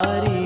Hari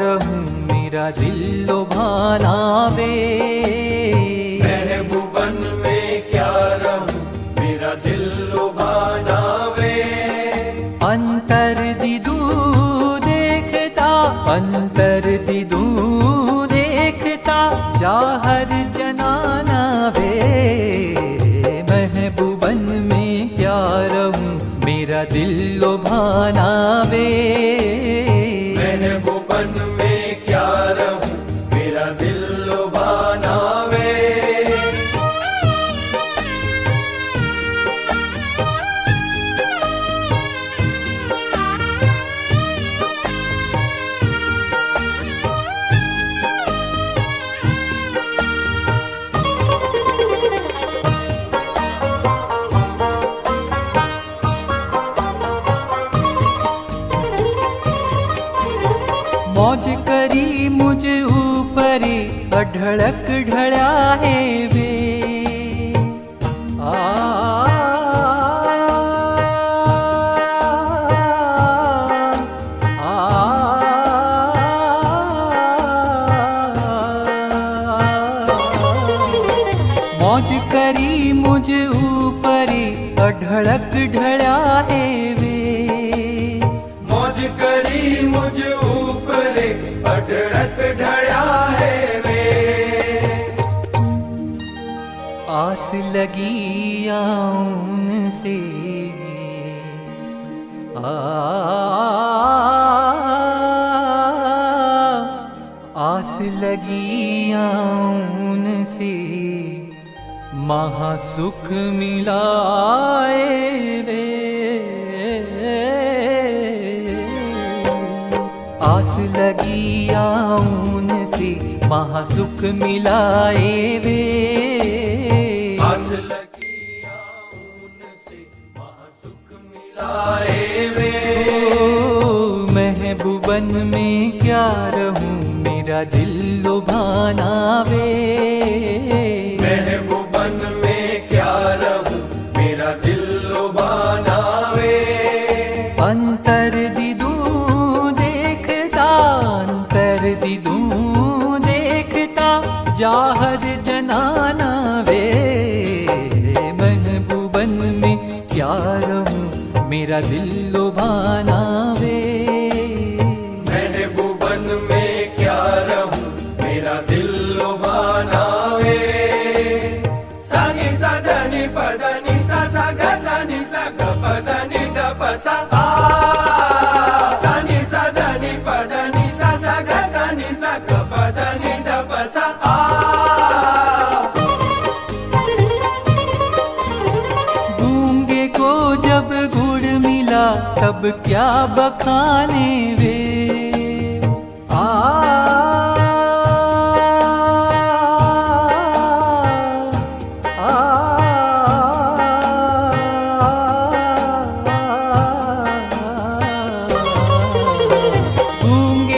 रहूँ मेरा दिल लुभाना वे महबूबन में क्या रहूँ मेरा दिल लुभाना वे अंतर दिदू देखता अंतर दिदू देखता चाहर जनाना वे महबूबन में क्या रहूँ मेरा दिल लुभाना वे ढळक ढळ्या है आ। मौज करी मुझ ऊपरी पी ढलकढल्या हैी करी मुझ ऊपर ढड़ा है वे। आस लगी आऊन से आ, आस लगी आऊन से महासुख मिलाए वे। लगी आऊन से महासुख मिलाए वे। आस लगी आऊन से महासुख मिलाए वे। महबूबन में क्या रहूँ मेरा दिल लुभाना वे। मेरा दिल लुभाना वे महबूबन में क्या रहूं? मेरा दिल लुभाना वे सानी सा धनी पदनी सा सा ग सानी सा ग पदनी द प सा क्या बखाने वे? आ। आ,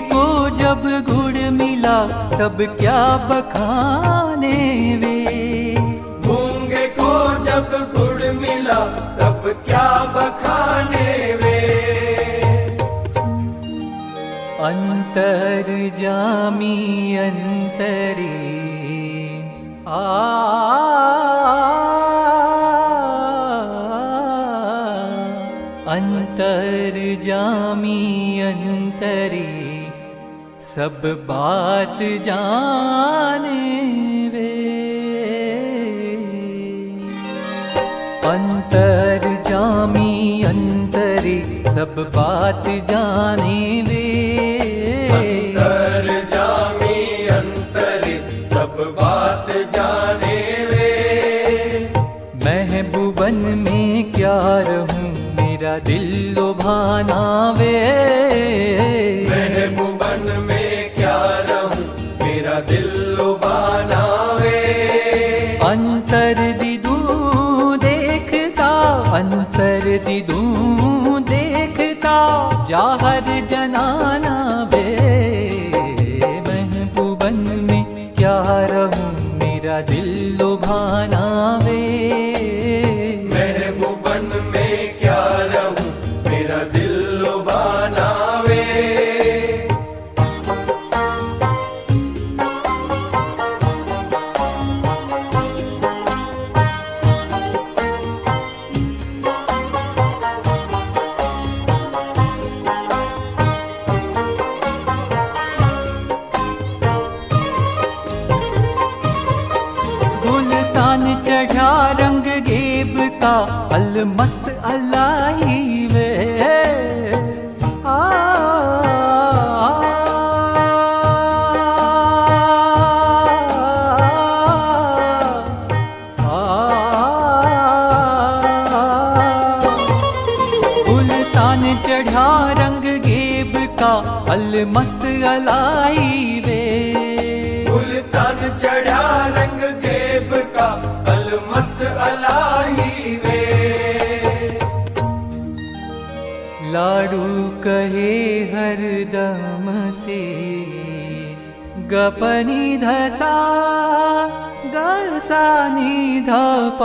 को जब गुड़ मिला तब क्या बखाने वे? जामी अंतरी। आ। अंतर जामी अंतरी। सब बात जाने वे। अंतर जामी अंतरी सब बात जाने वे अंतर जामी अंतरी सब बात जाने वे महबूबन में क्या रहूं मेरा दिल लुभाना वे महबूबन में क्या रहूं मेरा दिल लुभाना का अलमस्त अलाई वे। आ, उल्तान चढ़ा रंग गेब का अलाई वे। फूल तन चढ़ा रंग जेब का अलमस्त अलाही लाडू कहे हर दम से गपनी धसा गसानी धप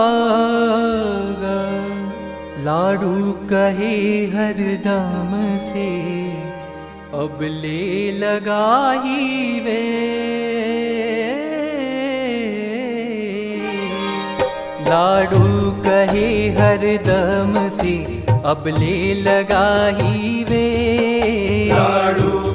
लाडू कहे हर दम से अब ले लगाई वे। लाडू कहे हर दम से अबले लगाई वे। लाडू